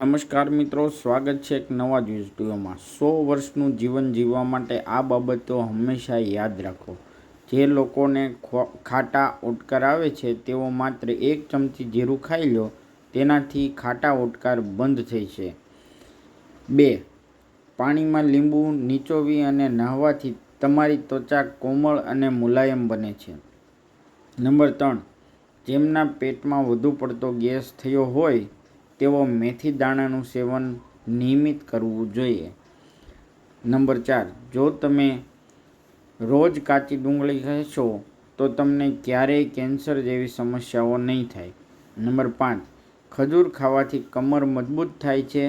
નમસ્કાર મિત્રો, સ્વાગત છે એક નવા જ વિડીયોમાં. સો વર્ષનું જીવન જીવવા માટે આ બાબતો હંમેશા યાદ રાખો. જે લોકોને ખાટા ઓટકાર આવે છે, તેઓ માત્ર એક ચમચી જીરું ખાઈ લો, તેનાથી ખાટા ઓટકાર બંધ થઈ છે. બે, પાણીમાં લીંબુ નીચોવી અને નહાવાથી તમારી ત્વચા કોમળ અને મુલાયમ બને છે. નંબર ત્રણ, જેમના પેટમાં વધુ પડતો ગેસ થયો હોય તેઓ મેથી દાણાનું સેવન નિયમિત કરવું જોઈએ. નંબર ચાર, જો તમે રોજ કાચી ડુંગળી કહેશો, તો તમને ક્યારેય કેન્સર જેવી સમસ્યાઓ નહીં થાય. નંબર પાંચ, ખજૂર ખાવાથી કમર મજબૂત થાય છે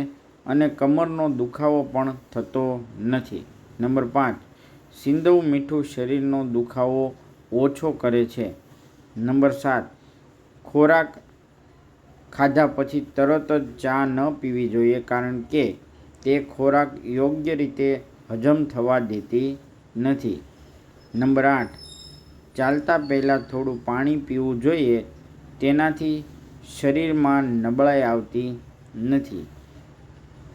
અને કમરનો દુખાવો પણ થતો નથી. નંબર પાંચ, સિંધવ મીઠું શરીરનો દુખાવો ઓછો કરે છે. નંબર સાત, ખોરાક ખાધા પછી તરત જ ચા ન પીવી જોઈએ કારણ કે તે ખોરાક યોગ્ય રીતે હજમ થવા દેતી નથી. નંબર આઠ. ચાલતા પહેલાં થોડું પાણી પીવું જોઈએ તેનાથી શરીરમાં નબળાઈ આવતી નથી.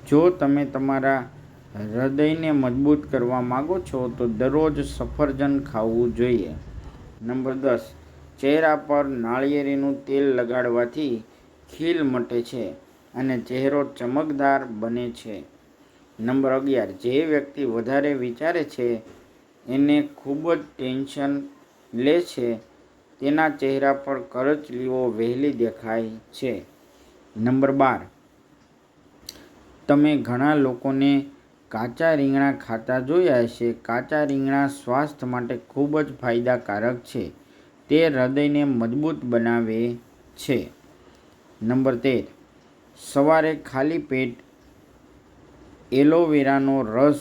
જો તમે તમારા હૃદયને મજબૂત કરવા માગો છો તો દરરોજ સફરજન ખાવું જોઈએ. નંબર દસ. ચહેરા પર નાળિયેરીનું તેલ લગાડવાથી ખીલ મટે છે અને ચહેરો ચમકદાર બને છે. નંબર અગિયાર. જે વ્યક્તિ વધારે વિચારે છે, એને ખૂબ જ ટેન્શન લે છે. તેના ચહેરા પર કરચલીઓ વહેલી દેખાય છે. નંબર બાર. તમે ઘણા લોકોને કાચા રીંગણા ખાતા જોયા હશે. કાચા રીંગણા સ્વાસ્થ્ય માટે ખૂબ જ ફાયદાકારક છે. તે હૃદયને મજબૂત બનાવે છે. નંબર તેર. સવારે ખાલી પેટ એલોવેરાનો રસ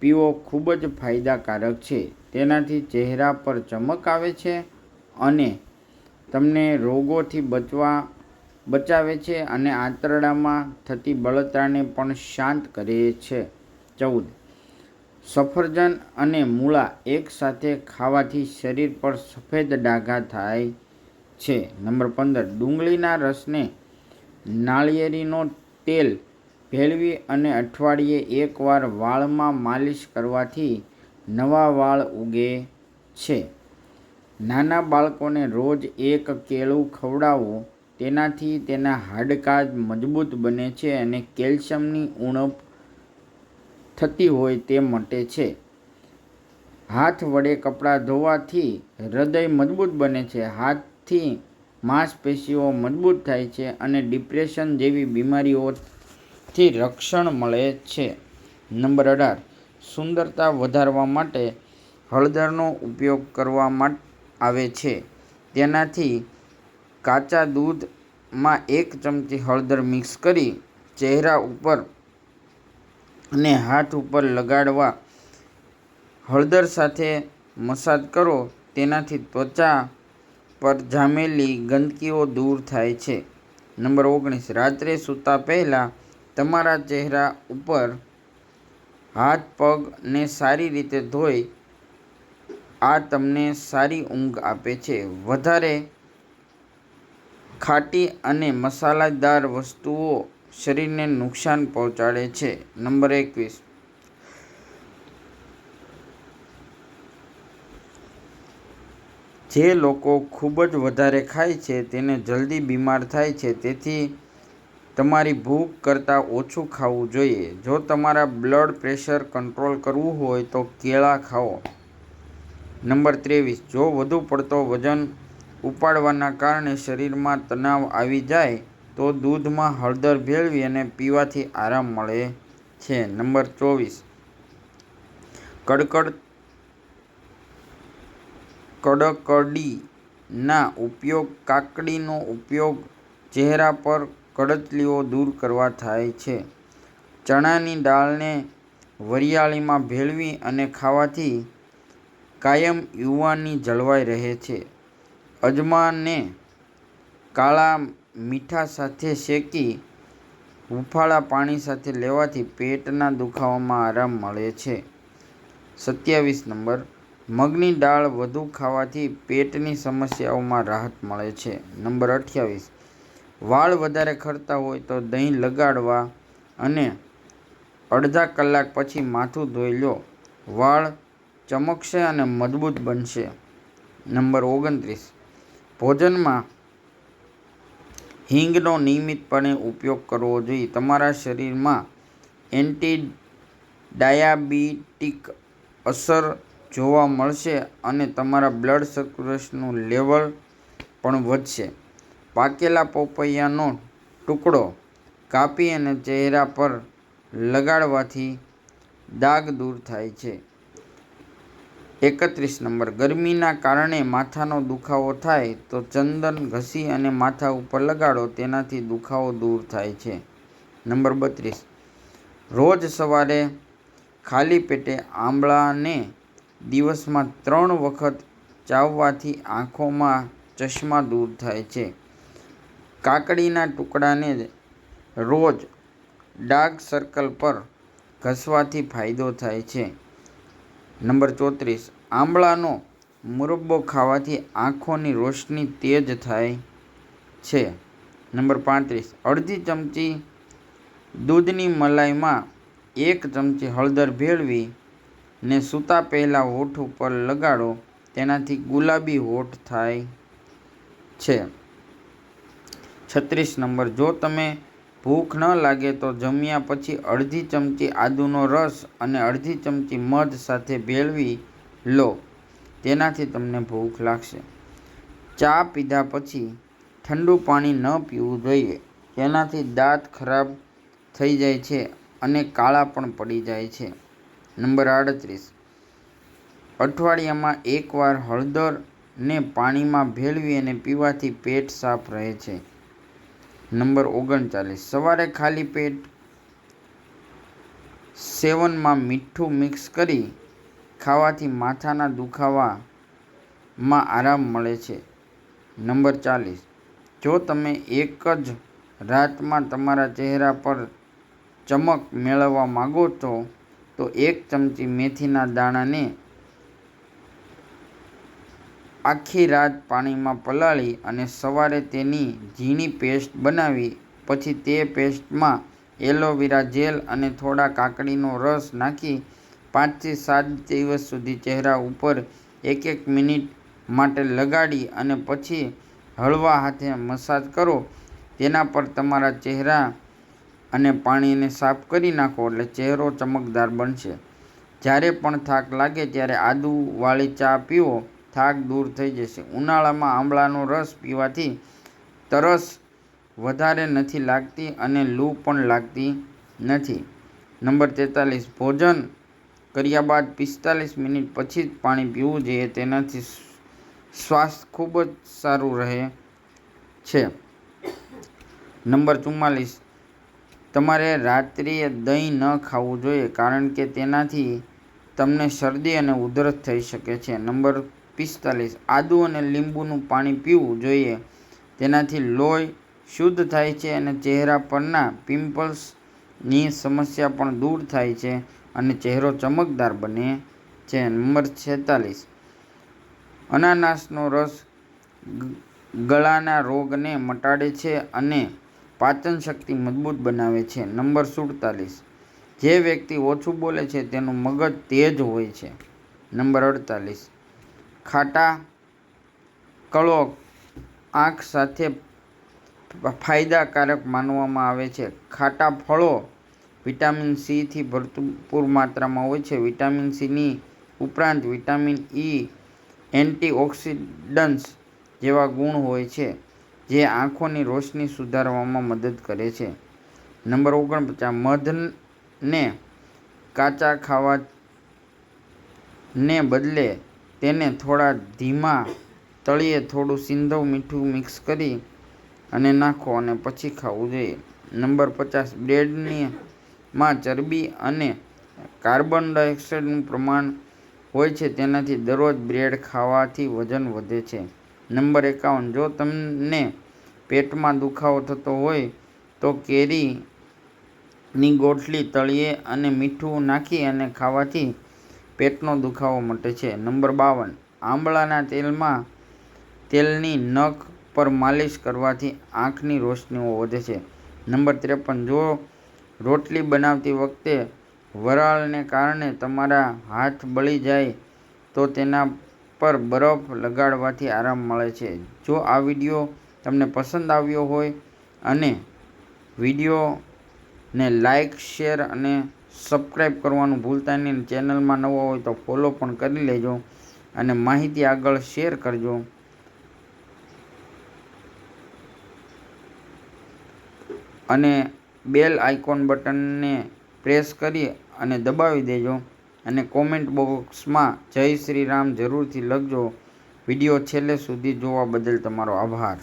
પીવો ખૂબ જ ફાયદાકારક છે. તેનાથી ચહેરા પર ચમક આવે છે અને તમને રોગોથી બચવા બચાવે છે અને આંતરડામાં થતી બળતરાને પણ શાંત કરે છે. ચૌદ. સફરજન અને મૂળા એકસાથે ખાવાથી શરીર પર સફેદ ડાઘા થાય છે. નંબર પંદર, ડુંગળીના રસને નાળિયેરીનો તેલ ભેળવી અને અઠવાડિયે એકવાર વાળમાં માલિશ કરવાથી નવા વાળ ઉગે છે. નાના બાળકોને રોજ એક કેળું ખવડાવવું તેનાથી તેના હાડકાં મજબૂત બને છે અને કેલ્શિયમની ઉણપ થતી હોય તે મટે છે. હાથ વડે કપડાં ધોવાથી હૃદય મજબૂત બને છે. હાથથી માંસપેશીઓ મજબૂત થાય છે અને ડિપ્રેશન જેવી બીમારીઓથી રક્ષણ મળે છે. નંબર અઢાર. સુંદરતા વધારવા માટે હળદરનો ઉપયોગ કરવામાં આવે છે. તેનાથી કાચા દૂધમાં એક ચમચી હળદર મિક્સ કરી ચહેરા ઉપર અને હાથ ઉપર લગાડવા હળદર સાથે મસાજ કરો. તેનાથી ત્વચા પર જામેલી ગંદકીઓ દૂર થાય છે. નંબર ઓગણીસ, રાત્રે સૂતા પહેલાં તમારા ચહેરા ઉપર હાથ પગને સારી રીતે ધોઈ આ તમને સારી ઊંઘ આપે છે. વધારે ખાટી અને મસાલેદાર વસ્તુઓ શરીરને નુકસાન પહોંચાડે છે. નંબર એકવીસ જે લોકો ખૂબ જ વધારે ખાય છે તેને જલ્દી બીમાર થાય છે. તેથી તમારી ભૂખ કરતાં ઓછું ખાવું જોઈએ. જો તમારા બ્લડ પ્રેશર કંટ્રોલ કરવું હોય તો કેળા ખાઓ. નંબર ત્રેવીસ, જો વધુ પડતો વજન ઉપાડવાના કારણે શરીરમાં તણાવ આવી જાય, તો દૂધમાં હળદર ભેળવી અને પીવાથી આરામ મળે છે. નંબર ચોવીસ, કડકડ કડકડીના ઉપયોગ કાકડીનો ઉપયોગ ચહેરા પર કડતલીઓ દૂર કરવા થાય છે. ચણાની દાળને વરિયાળીમાં ભેળવી અને ખાવાથી કાયમ યુવાની જળવાઈ રહે છે. અજમાને કાળા મીઠા સાથે શેકી હૂંફાળા પાણી સાથે લેવાથી પેટના દુખાવામાં આરામ મળે છે. સત્યાવીસ નંબર મગની દાળ વધુ ખાવાથી પેટની સમસ્યાઓમાં રાહત મળે છે. નંબર અઠ્યાવીસ. વાળ વધારે ખરતા હોય તો દહીં લગાડવા અને અડધા કલાક પછી માથું ધોઈ લો. વાળ ચમકશે અને મજબૂત બનશે. નંબર ઓગણત્રીસ. ભોજનમાં હિંગનો નિયમિતપણે ઉપયોગ કરવો જોઈએ. તમારા શરીરમાં એન્ટી ડાયાબિટીક અસર જોવા મળશે અને તમારા બ્લડ સર્ક્યુલેશનનું લેવલ પણ વધશે. પાકેલા પપૈયાનો ટુકડો કાપી અને ચહેરા પર લગાડવાથી દાગ દૂર થાય છે. એકત્રીસ નંબર, ગરમીના કારણે માથાનો દુખાવો થાય તો ચંદન ઘસી અને માથા ઉપર લગાડો, તેનાથી દુખાવો દૂર થાય છે. નંબર બત્રીસ, રોજ સવારે ખાલી પેટે આંબળાને દિવસમાં ત્રણ વખત ચાવવાથી આંખોમાં ચશ્મા દૂર થાય છે. કાકડીના ટુકડાને રોજ ડાર્ક સર્કલ પર ઘસવાથી ફાયદો થાય છે. નંબર ચોત્રીસ, આંબળાનો મુરબ્બો ખાવાથી આંખોની રોશની તેજ થાય છે. નંબર પાંત્રીસ, અડધી ચમચી દૂધની મલાઈમાં એક ચમચી હળદર ભેળવી ને સૂતા પહેલાં હોઠ ઉપર લગાડો. તેનાથી ગુલાબી હોઠ થાય છે. છત્રીસ નંબર, જો તમે ભૂખ ન લાગે તો જમ્યા પછી અડધી ચમચી આદુનો રસ અને અડધી ચમચી મધ સાથે ભેળવી લો. તેનાથી તમને ભૂખ લાગશે. ચા પીધા પછી ઠંડુ પાણી ન પીવું જોઈએ. તેનાથી દાંત ખરાબ થઈ જાય છે અને કાળા પણ પડી જાય છે. નંબર આડત્રીસ. અઠવાડિયામાં એકવાર હળદરને પાણીમાં ભેળવી અને પીવાથી પેટ સાફ રહે છે. નંબર ઓગણચાલીસ. સવારે ખાલી પેટ સેવનમાં મીઠું મિક્સ કરી ખાવાથી માથાના દુખાવામાં આરામ મળે છે. નંબર ચાલીસ. જો તમે એક જ રાતમાં તમારા ચહેરા પર ચમક મેળવવા માગો છો તો એક ચમચી મેથીના દાણાને આખી રાત પાણીમાં પલાળી અને સવારે તેની ઝીણી પેસ્ટ બનાવી, પછી તે પેસ્ટમાં એલોવેરા જેલ અને થોડા કાકડીનો રસ નાખી પાંચથી સાત દિવસ સુધી ચહેરા ઉપર એક એક મિનિટ માટે લગાડી અને પછી હળવા હાથે મસાજ કરો. તેના પર તમારા ચહેરા અને પાણીને સાફ કરી નાખો એટલે ચહેરો ચમકદાર બનશે. જ્યારે પણ થાક લાગે ત્યારે આદુવાળી ચા પીવો, થાક દૂર થઈ જશે. ઉનાળામાં આંબળાનો રસ પીવાથી તરસ વધારે નથી લાગતી અને લૂ પણ લાગતી નથી. નંબર તેતાલીસ, ભોજન કર્યા બાદ પિસ્તાલીસ મિનિટ પછી જ પાણી પીવું જોઈએ. તેનાથી સ્વાસ્થ્ય ખૂબ જ સારું રહે છે. નંબર ચુમ્માલીસ તમારે રાત્રિએ દહીં ન ખાવું જોઈએ કારણ કે તેનાથી તમને શરદી અને ઉધરસ થઈ શકે છે. નંબર પિસ્તાલીસ, આદુ અને લીંબુનું પાણી પીવું જોઈએ. તેનાથી લોહી શુદ્ધ થાય છે અને ચહેરા પરના પિમ્પલ્સની સમસ્યા પણ દૂર થાય છે અને ચહેરો ચમકદાર બને છે. નંબર છેતાલીસ, અનાનાસનો રસ ગળાના રોગને મટાડે છે અને પાચન શક્તિ મજબૂત બનાવે છે. નંબર સુડતાલીસ. જે વ્યક્તિ ઓછું બોલે છે, તેનું મગજ તેજ હોય છે. નંબર અડતાલીસ. ખાટા કળો આંખ સાથે ફાયદાકારક માનવામાં આવે છે. ખાટા ફળો વિટામિન સીથી ભરપૂર માત્રામાં હોય છે. વિટામિન સીની ઉપરાંત વિટામિન ઈ, એન્ટીઓક્સિડન્ટ્સ જેવા ગુણ હોય છે. જે આંખોની રોશની સુધારવામાં મદદ કરે છે. નંબર ઓગણપચાસ, મધને કાચા ખાવાને બદલે તેને થોડા ધીમા તળીએ થોડું સિંધવ મીઠું મિક્સ કરી અને નાખો અને પછી ખાવું જોઈએ. નંબર પચાસ બ્રેડની માં ચરબી અને કાર્બન ડાયોક્સાઇડનું પ્રમાણ હોય છે, તેનાથી દરરોજ બ્રેડ ખાવાથી વજન વધે છે. નંબર એકાવન. જો તમને પેટમાં દુખાવો થતો હોય તો કેરીની ગોટલી તળીએ અને મીઠું નાખી અને ખાવાથી પેટનો દુખાવો મટે છે. નંબર બાવન. આંબળાના તેલમાં તેલની નખ પર માલિશ કરવાથી આંખની રોશનીઓ વધે છે. નંબર ત્રેપન. જો રોટલી બનાવતી વખતે વરાળને કારણે તમારા હાથ બળી જાય તો તેના પર બરફ લગાડવાથી આરામ મળે છે. જો આ વીડિયો તમને પસંદ આવ્યો હોય અને વિડીયોને લાઇક શેર અને સબસ્ક્રાઈબ કરવાનું ભૂલતા નહીં ચેનલમાં નવો હોય તો ફોલો પણ કરી લેજો અને માહિતી આગળ શેર કરજો. અને બેલ આઇકોન બટનને પ્રેસ કરી અને દબાવી દેજો. અને કોમેન્ટ બોક્સમાં જય શ્રી રામ જરૂરથી લખજો. વીડિયો છેલ્લે સુધી જોવા બદલ તમારો આભાર.